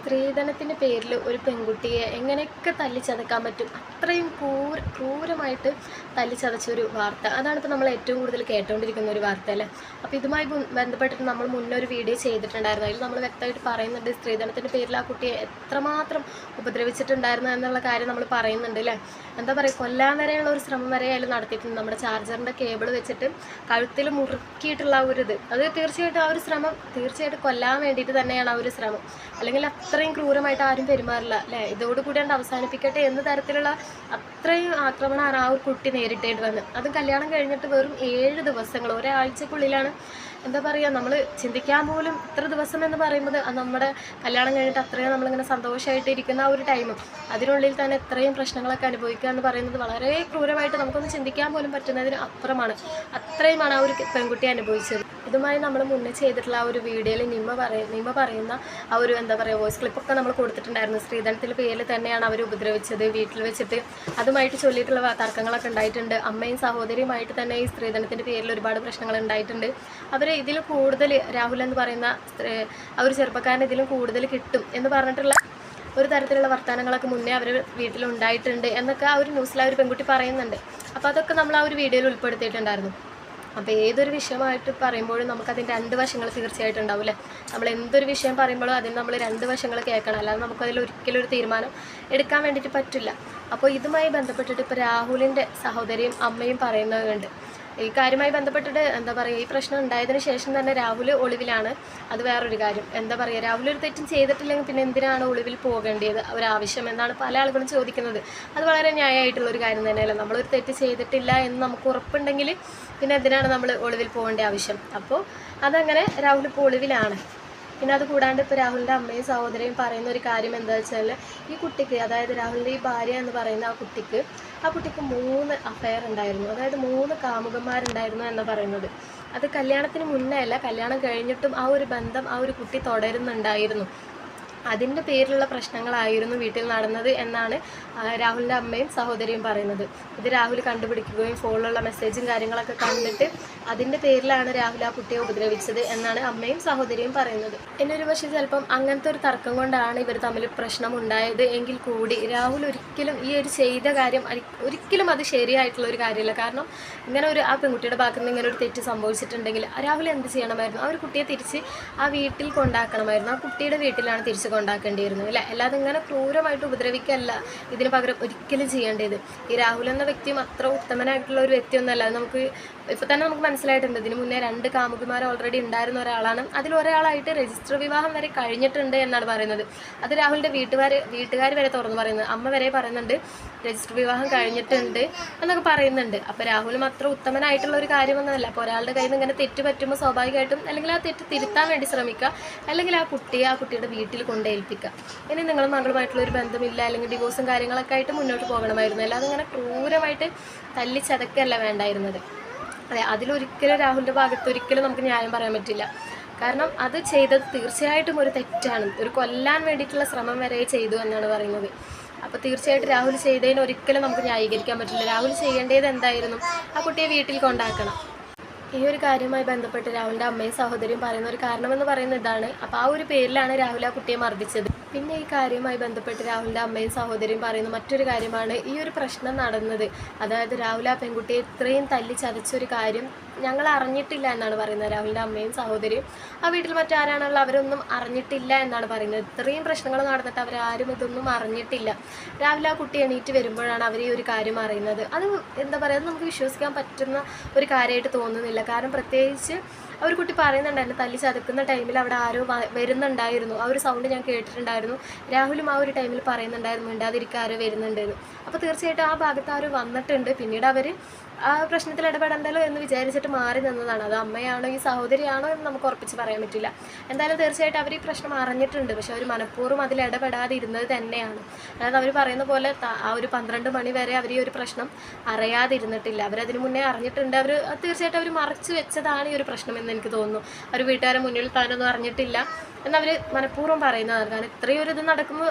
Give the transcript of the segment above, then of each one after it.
സ്ത്രീധനത്തിന്റെ പേരിൽ ഒരു പെൺകുട്ടിയെ എങ്ങനെയൊക്കെ തല്ലിച്ചതക്കാൻ പറ്റും? അത്രയും ക്രൂര ക്രൂരമായിട്ട് തല്ലിച്ചതച്ച ഒരു വാർത്ത. അതാണ് ഇപ്പോൾ നമ്മൾ ഏറ്റവും കൂടുതൽ കേട്ടുകൊണ്ടിരിക്കുന്ന ഒരു വാർത്ത അല്ലേ അപ്പോൾ ഇതുമായി ബന്ധപ്പെട്ടിട്ട് നമ്മൾ മുന്നേ ഒരു വീഡിയോ ചെയ്തിട്ടുണ്ടായിരുന്നു. അതിൽ നമ്മൾ വ്യക്തമായിട്ട് പറയുന്നുണ്ട് സ്ത്രീധനത്തിന്റെ പേരിൽ ആ കുട്ടിയെ എത്രമാത്രം ഉപദ്രവിച്ചിട്ടുണ്ടായിരുന്നു എന്നുള്ള കാര്യം നമ്മൾ പറയുന്നുണ്ട് അല്ലേ? എന്താ പറയുക കൊല്ലാൻ വരെയുള്ള ഒരു ശ്രമം വരെ അതിൽ നടത്തിയിട്ടുണ്ട്. നമ്മുടെ ചാർജറിന്റെ കേബിൾ വെച്ചിട്ട് കഴുത്തിൽ മുറുക്കിയിട്ടുള്ള ആ ഒരു ഇത്. അത് തീർച്ചയായിട്ടും ആ ഒരു ശ്രമം തീർച്ചയായിട്ടും കൊല്ലാൻ വേണ്ടിയിട്ട് തന്നെയാണ് ആ ഒരു ശ്രമം. അല്ലെങ്കിൽ അത്രയും ക്രൂരമായിട്ട് ആരും പെരുമാറില്ല അല്ലേ? ഇതോടുകൂടി കണ്ട് അവസാനിപ്പിക്കട്ടെ എന്ന തരത്തിലുള്ള അത്രയും ആക്രമണമാണ് ആ ഒരു കുട്ടി നേരിട്ടേണ്ടി വന്നത് അത് കല്യാണം കഴിഞ്ഞിട്ട് വെറും ഏഴ് ദിവസങ്ങൾ ഒരാഴ്ചക്കുള്ളിലാണ്. എന്താ പറയുക നമ്മൾ ചിന്തിക്കാൻ പോലും ഇത്ര ദിവസം എന്ന് പറയുമ്പോൾ നമ്മുടെ കല്യാണം കഴിഞ്ഞിട്ട് അത്രയും നമ്മളിങ്ങനെ സന്തോഷമായിട്ട് ഇരിക്കുന്ന ആ ഒരു ടൈമും അതിനുള്ളിൽ തന്നെ ഇത്രയും പ്രശ്നങ്ങളൊക്കെ അനുഭവിക്കുക എന്ന് പറയുന്നത് വളരെ ക്രൂരമായിട്ട് നമുക്കൊന്ന് ചിന്തിക്കാൻ പോലും പറ്റുന്നതിന് അപ്പുറമാണ് അത്രയുമാണ് ആ ഒരു പെൺകുട്ടി അനുഭവിച്ചത്. ഇതുമായി നമ്മൾ മുന്നേ ചെയ്തിട്ടുള്ള ആ ഒരു വീഡിയോയിൽ നിമ്മ പറയ നിമ്മ പറയുന്ന ആ ഒരു എന്താ പറയുക വോയിസ് ക്ലിപ്പൊക്കെ നമ്മൾ കൊടുത്തിട്ടുണ്ടായിരുന്നു. സ്ത്രീധനത്തിന്റെ പേരിൽ തന്നെയാണ് അവർ ഉപദ്രവിച്ചത് വീട്ടിൽ വെച്ചിട്ട്. അതുമായിട്ട് ചൊല്ലിയിട്ടുള്ള തർക്കങ്ങളൊക്കെ ഉണ്ടായിട്ടുണ്ട്. അമ്മയും സഹോദരിയുമായിട്ട് തന്നെ ഈ സ്ത്രീധനത്തിന്റെ പേരിൽ ഒരുപാട് പ്രശ്നങ്ങൾ ഉണ്ടായിട്ടുണ്ട്. അവർ ഇതിൽ കൂടുതൽ രാഹുൽ എന്ന് പറയുന്ന ആ ഒരു ചെറുപ്പക്കാരൻ ഇതിലും കൂടുതൽ കിട്ടും എന്ന് പറഞ്ഞിട്ടുള്ള ഒരു തരത്തിലുള്ള വർത്തമാനങ്ങളൊക്കെ മുന്നേ അവർ വീട്ടിലുണ്ടായിട്ടുണ്ട് എന്നൊക്കെ ആ ഒരു ന്യൂസിൽ ആ ഒരു പെൺകുട്ടി പറയുന്നുണ്ട്. അപ്പോൾ അതൊക്കെ നമ്മൾ ആ ഒരു വീഡിയോയിൽ ഉൾപ്പെടുത്തിയിട്ടുണ്ടായിരുന്നു. അപ്പോൾ ഏതൊരു വിഷയമായിട്ട് പറയുമ്പോഴും നമുക്കതിന്റെ രണ്ട് വശങ്ങൾ തീർച്ചയായിട്ടും ഉണ്ടാവും അല്ലേ നമ്മൾ എന്തൊരു വിഷയം പറയുമ്പോഴും അതിന് നമ്മൾ രണ്ട് വശങ്ങൾ കേൾക്കണം. അല്ലാതെ നമുക്കതിൽ ഒരിക്കലും ഒരു തീരുമാനം എടുക്കാൻ വേണ്ടിയിട്ട് പറ്റില്ല. അപ്പോൾ ഇതുമായി ബന്ധപ്പെട്ടിട്ട് ഇപ്പോൾ രാഹുലിന്റെ സഹോദരിയും അമ്മയും പറയുന്നതുണ്ട് ഈ കാര്യമായി ബന്ധപ്പെട്ടിട്ട് എന്താ പറയുക ഈ പ്രശ്നം ഉണ്ടായതിന് ശേഷം തന്നെ രാഹുൽ ഒളിവിലാണ്. അത് വേറൊരു കാര്യം. എന്താ പറയുക രാഹുൽ ഒരു തെറ്റും ചെയ്തിട്ടില്ലെങ്കിൽ പിന്നെ എന്തിനാണ് ഒളിവിൽ പോകേണ്ടത് ഒരാവശ്യം എന്നാണ് പല ആളുകളും ചോദിക്കുന്നത്. അത് വളരെ ന്യായമായിട്ടുള്ള ഒരു കാര്യം തന്നെയല്ല? നമ്മളൊരു തെറ്റ് ചെയ്തിട്ടില്ല എന്ന് നമുക്ക് ഉറപ്പുണ്ടെങ്കിൽ പിന്നെ എന്തിനാണ് നമ്മൾ ഒളിവിൽ പോകേണ്ട ആവശ്യം? അപ്പോൾ അതങ്ങനെ രാഹുൽ ഇപ്പോൾ ഒളിവിലാണ്. പിന്നെ അത് കൂടാണ്ട് ഇപ്പോൾ രാഹുലിന്റെ അമ്മയും സഹോദരയും പറയുന്ന ഒരു കാര്യം എന്താ വെച്ചാൽ ഈ കുട്ടിക്ക് അതായത് രാഹുലിന്റെ ഈ ഭാര്യ എന്ന് പറയുന്ന ആ കുട്ടിക്ക് ആ കുട്ടിക്ക് മൂന്ന് അഫയർ ഉണ്ടായിരുന്നു. അതായത് മൂന്ന് കാമുകന്മാരുണ്ടായിരുന്നു എന്ന് പറയുന്നത്. അത് കല്യാണത്തിന് മുന്നേ അല്ല കല്യാണം കഴിഞ്ഞിട്ടും ആ ഒരു ബന്ധം ആ ഒരു കുട്ടി തുടരുന്നുണ്ടായിരുന്നു. അതിന്റെ പേരിലുള്ള പ്രശ്നങ്ങളായിരുന്നു വീട്ടിൽ നടന്നത് എന്നാണ് രാഹുലിന്റെ അമ്മയും സഹോദരിയും പറയുന്നത്. ഇത് രാഹുൽ കണ്ടുപിടിക്കുകയും ഫോണിലുള്ള മെസ്സേജും കാര്യങ്ങളൊക്കെ കണ്ടിട്ട് അതിന്റെ പേരിലാണ് രാഹുൽ ആ കുട്ടിയെ ഉപദ്രവിച്ചത് എന്നാണ് അമ്മയും സഹോദരിയും പറയുന്നത്. എന്നെ ഒരു പക്ഷേ ചിലപ്പം അങ്ങനത്തെ ഒരു തർക്കം കൊണ്ടാണ് ഇവർ തമ്മിൽ പ്രശ്നം ഉണ്ടായത് എങ്കിൽ കൂടി രാഹുൽ ഒരിക്കലും ഈ ഒരു ചെയ്ത കാര്യം ഒരിക്കലും അത് ശരിയായിട്ടുള്ള ഒരു കാര്യമില്ല. കാരണം ഇങ്ങനെ ഒരു ആ പെൺകുട്ടിയുടെ ഭാഗത്ത് നിന്ന് ഇങ്ങനെ ഒരു തെറ്റ് സംഭവിച്ചിട്ടുണ്ടെങ്കിൽ രാഹുൽ എന്ത് ചെയ്യണമായിരുന്നു? ആ ഒരു കുട്ടിയെ തിരിച്ച് ആ വീട്ടിൽ കൊണ്ടാക്കണമായിരുന്നു. ആ കുട്ടിയുടെ വീട്ടിലാണ് തിരിച്ച് കൊണ്ടാക്കേണ്ടിയിരുന്നത് അല്ലേ അല്ലാതെ ഇങ്ങനെ ക്രൂരമായിട്ട് ഉപദ്രവിക്കല്ല ഇതിന് പകരം ഒരിക്കലും ചെയ്യേണ്ടത്. ഈ രാഹുൽ എന്ന വ്യക്തിയും അത്ര ഉത്തമനായിട്ടുള്ള ഒരു വ്യക്തിയൊന്നുമല്ല. അത് നമുക്ക് ഇപ്പം തന്നെ നമുക്ക് മനസ്സിലായിട്ടുണ്ട്. ഇതിന് മുന്നേ രണ്ട് കാമുകിമാർ ഓൾറെഡി ഉണ്ടായിരുന്ന ഒരാളാണ്. അതിൽ ഒരാളായിട്ട് രജിസ്റ്റർ വിവാഹം വരെ കഴിഞ്ഞിട്ടുണ്ട് എന്നാണ് പറയുന്നത്. അത് രാഹുലിന്റെ വീട്ടുകാർ വീട്ടുകാർ വരെ തുറന്നു പറയുന്നത്. അമ്മ വരെ പറയുന്നുണ്ട് രജിസ്റ്റർ വിവാഹം കഴിഞ്ഞിട്ടുണ്ട് എന്നൊക്കെ പറയുന്നുണ്ട്. അപ്പോൾ രാഹുലും അത്ര ഉത്തമനായിട്ടുള്ള ഒരു കാര്യമൊന്നുമല്ല. അപ്പോൾ ഒരാളുടെ കയ്യിൽ നിന്ന് ഇങ്ങനെ തെറ്റ് പറ്റുമ്പോൾ സ്വാഭാവികമായിട്ടും അല്ലെങ്കിൽ ആ തെറ്റ് തിരുത്താൻ വേണ്ടി ശ്രമിക്കുക. അല്ലെങ്കിൽ ആ കുട്ടിയെ ആ കുട്ടിയുടെ വീട്ടിൽ കൊണ്ടേൽപ്പിക്കുക. ഇനി നിങ്ങൾ മകളുമായിട്ടുള്ള ഒരു ബന്ധമില്ല അല്ലെങ്കിൽ ഡിവോഴ്സും കാര്യങ്ങളൊക്കെ ആയിട്ട് മുന്നോട്ട് പോകണമായിരുന്നു. അല്ലാതെ ഇങ്ങനെ ക്രൂരമായിട്ട് തല്ലി ചതക്കല്ല വേണ്ടായിരുന്നത്. അതെ അതിലൊരിക്കലും രാഹുലിന്റെ ഭാഗത്ത് ഒരിക്കലും നമുക്ക് ന്യായം പറയാൻ പറ്റില്ല. കാരണം അത് ചെയ്തത് തീർച്ചയായിട്ടും ഒരു തെറ്റാണ്. ഒരു കൊല്ലാൻ വേണ്ടിയിട്ടുള്ള ശ്രമം വരെ ചെയ്തു എന്നാണ് പറയുന്നത്. അപ്പോൾ തീർച്ചയായിട്ടും രാഹുൽ ചെയ്തതിന് ഒരിക്കലും നമുക്ക് ന്യായീകരിക്കാൻ പറ്റില്ല. രാഹുൽ ചെയ്യേണ്ടത് എന്തായിരുന്നു? ആ കുട്ടിയെ വീട്ടിൽ കൊണ്ടാക്കണം. ഈ ഒരു കാര്യവുമായി ബന്ധപ്പെട്ട് രാഹുലിന്റെ അമ്മയും സഹോദരിയും പറയുന്ന ഒരു കാരണമെന്ന് പറയുന്ന ഇതാണ്. അപ്പോൾ ആ ഒരു പേരിലാണ് രാഹുൽ ആ കുട്ടിയെ മർദ്ദിച്ചത്. പിന്നെ ഈ കാര്യവുമായി ബന്ധപ്പെട്ട് രാഹുലിന്റെ അമ്മയും സഹോദരിയും പറയുന്ന മറ്റൊരു കാര്യമാണ് ഈ ഒരു പ്രശ്നം നടന്നത്. അതായത് രാഹുൽ ആ പെൺകുട്ടിയെ ഇത്രയും തല്ലി ചതച്ചൊരു കാര്യം ഞങ്ങൾ അറിഞ്ഞിട്ടില്ല എന്നാണ് പറയുന്നത്. രാഹുലിന്റെ അമ്മയും സഹോദരിയും ആ വീട്ടിൽ മറ്റാരാണുള്ളത് അവരൊന്നും അറിഞ്ഞിട്ടില്ല എന്നാണ് പറയുന്നത്. ഇത്രയും പ്രശ്നങ്ങൾ നടന്നിട്ട് അവരാരും ഇതൊന്നും അറിഞ്ഞിട്ടില്ല. രാവിലെ ആ കുട്ടി എണീറ്റ് വരുമ്പോഴാണ് അവർ ഈ ഒരു കാര്യം അറിയുന്നത്. അത് എന്താ പറയുക നമുക്ക് വിശ്വസിക്കാൻ പറ്റുന്ന ഒരു കാര്യമായിട്ട് തോന്നുന്നില്ല. കാരണം പ്രത്യേകിച്ച് ഒരു കുട്ടി പറയുന്നുണ്ടായിരുന്നു തല്ലി ചതക്കുന്ന ടൈമിൽ അവിടെ ആരോ വരുന്നുണ്ടായിരുന്നു. ആ ഒരു സൗണ്ട് ഞാൻ കേട്ടിട്ടുണ്ടായിരുന്നു. രാഹുലും ആ ഒരു ടൈമിൽ പറയുന്നുണ്ടായിരുന്നു മിണ്ടാതിരിക്കാൻ ആരോ വരുന്നുണ്ടെന്ന്. അപ്പോൾ തീർച്ചയായിട്ടും ആ ഭാഗത്ത് ആര് വന്നിട്ടുണ്ട്. പിന്നീട് അവർ ആ പ്രശ്നത്തിൽ ഇടപെടണ്ടല്ലോ എന്ന് വിചാരിച്ചിട്ട് മാറി നിന്നതാണ്. അത് അമ്മയാണോ ഈ സഹോദരിയാണോ എന്ന് നമുക്ക് ഉറപ്പിച്ച് പറയാൻ പറ്റില്ല. എന്തായാലും തീർച്ചയായിട്ടും അവർ ഈ പ്രശ്നം അറിഞ്ഞിട്ടുണ്ട്. പക്ഷെ അവർ മനഃപൂർവം അതിൽ ഇടപെടാതെ ഇരുന്നത് തന്നെയാണ്. അതായത് അവർ പറയുന്ന പോലെ ആ ഒരു പന്ത്രണ്ട് മണി വരെ അവർ ഈ ഒരു പ്രശ്നം അറിയാതിരുന്നിട്ടില്ല. അവരതിന് മുന്നേ അറിഞ്ഞിട്ടുണ്ട്. അവർ തീർച്ചയായിട്ടും അവർ മറച്ചു വെച്ചതാണ് ഈ ഒരു പ്രശ്നം എന്ന് എനിക്ക് തോന്നുന്നു. അവർ വീട്ടുകാരെ മുന്നിൽ താനൊന്നും അറിഞ്ഞിട്ടില്ല. എന്നവർ മനഃപൂർവം പറയുന്നതാണ് കാരണം ഇത്രയും ഒരു ഇത് നടക്കുമ്പോൾ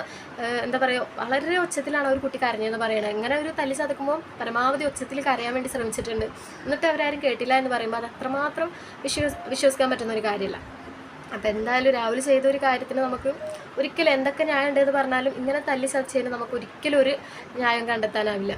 എന്താ പറയുക വളരെ ഒച്ചത്തിലാണ് ഒരു കുട്ടി കരഞ്ഞതെന്ന് പറയണത് ഇങ്ങനെ ഒരു തല്ലി ചതക്കുമ്പോൾ പരമാവധി ഒച്ചത്തിൽ കരയാൻ വേണ്ടി ശ്രമിച്ചിട്ടുണ്ട്. എന്നിട്ട് അവരാരും കേട്ടില്ല എന്ന് പറയുമ്പോൾ അത് അത്രമാത്രം വിശ്വസ് വിശ്വസിക്കാൻ പറ്റുന്ന ഒരു കാര്യമല്ല അപ്പോൾ എന്തായാലും രാവിലെ ചെയ്ത ഒരു കാര്യത്തിന് നമുക്ക് ഒരിക്കലും എന്തൊക്കെ ന്യായം ഉണ്ടെന്ന് പറഞ്ഞാലും ഇങ്ങനെ തല്ലി ചതച്ചതിന് നമുക്ക് ഒരിക്കലും ഒരു ന്യായം കണ്ടെത്താനാവില്ല.